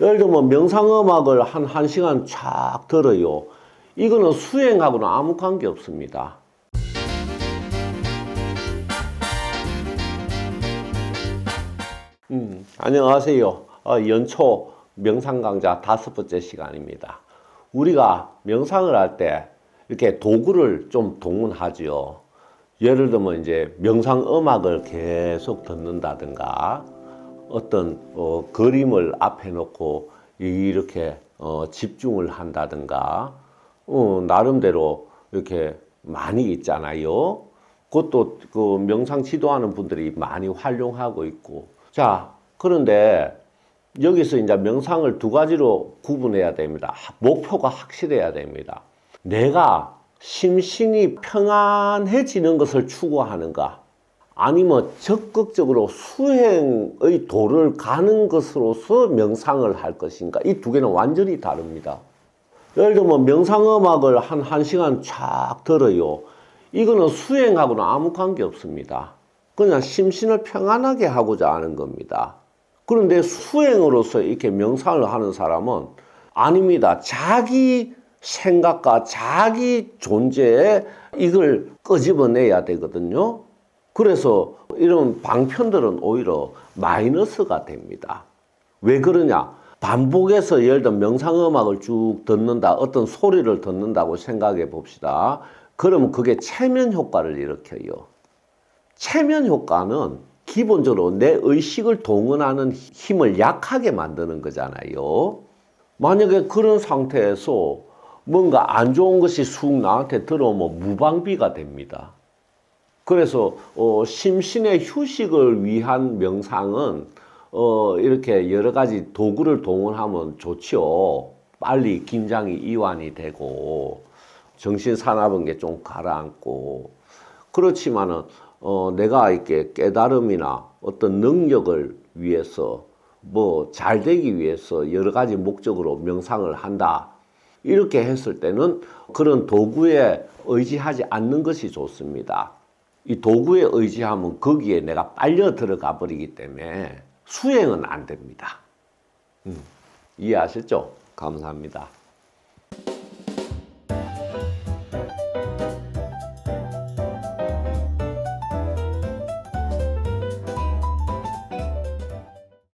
예를 들면 명상음악을 한 1시간 쫙 들어요. 이거는 수행하고는 아무 관계 없습니다. 음, 안녕하세요. 어, 연초 명상 강좌 다섯 번째 시간입니다. 우리가 명상을 할 때 이렇게 도구를 좀 동원하지요. 예를 들면 이제 명상 음악을 계속 듣는다든가 어떤 어, 그림을 앞에 놓고 이렇게 어, 집중을 한다든가 어, 나름대로 이렇게 많이 있잖아요. 그것도 그 명상 지도하는 분들이 많이 활용하고 있고. 자, 그런데 여기서 이제 명상을 두 가지로 구분해야 됩니다. 목표가 확실해야 됩니다. 내가 심신이 평안해지는 것을 추구하는가? 아니면 적극적으로 수행의 도를 가는 것으로서 명상을 할 것인가? 이 두 개는 완전히 다릅니다. 예를 들면 명상음악을 한 1시간 쫙 들어요. 이거는 수행하고는 아무 관계 없습니다. 그냥 심신을 평안하게 하고자 하는 겁니다. 그런데 수행으로서 이렇게 명상을 하는 사람은 아닙니다. 자기 생각과 자기 존재에 이걸 끄집어내야 되거든요. 그래서 이런 방편들은 오히려 마이너스가 됩니다. 왜 그러냐? 반복해서 예를 들어 명상음악을 쭉 듣는다, 어떤 소리를 듣는다고 생각해 봅시다. 그러면 그게 체면 효과를 일으켜요. 체면 효과는 기본적으로 내 의식을 동원하는 힘을 약하게 만드는 거잖아요. 만약에 그런 상태에서 뭔가 안 좋은 것이 쑥 나한테 들어오면 무방비가 됩니다. 그래서 어, 심신의 휴식을 위한 명상은 어, 이렇게 여러 가지 도구를 동원하면 좋죠. 빨리 긴장이 이완이 되고 정신 사나운 게좀 가라앉고 그렇지만은 어, 내가 이렇게 깨달음이나 어떤 능력을 위해서 뭐 잘 되기 위해서 여러 가지 목적으로 명상을 한다. 이렇게 했을 때는 그런 도구에 의지하지 않는 것이 좋습니다. 이 도구에 의지하면 거기에 내가 빨려 들어가 버리기 때문에 수행은 안 됩니다. 음, 이해하셨죠? 감사합니다.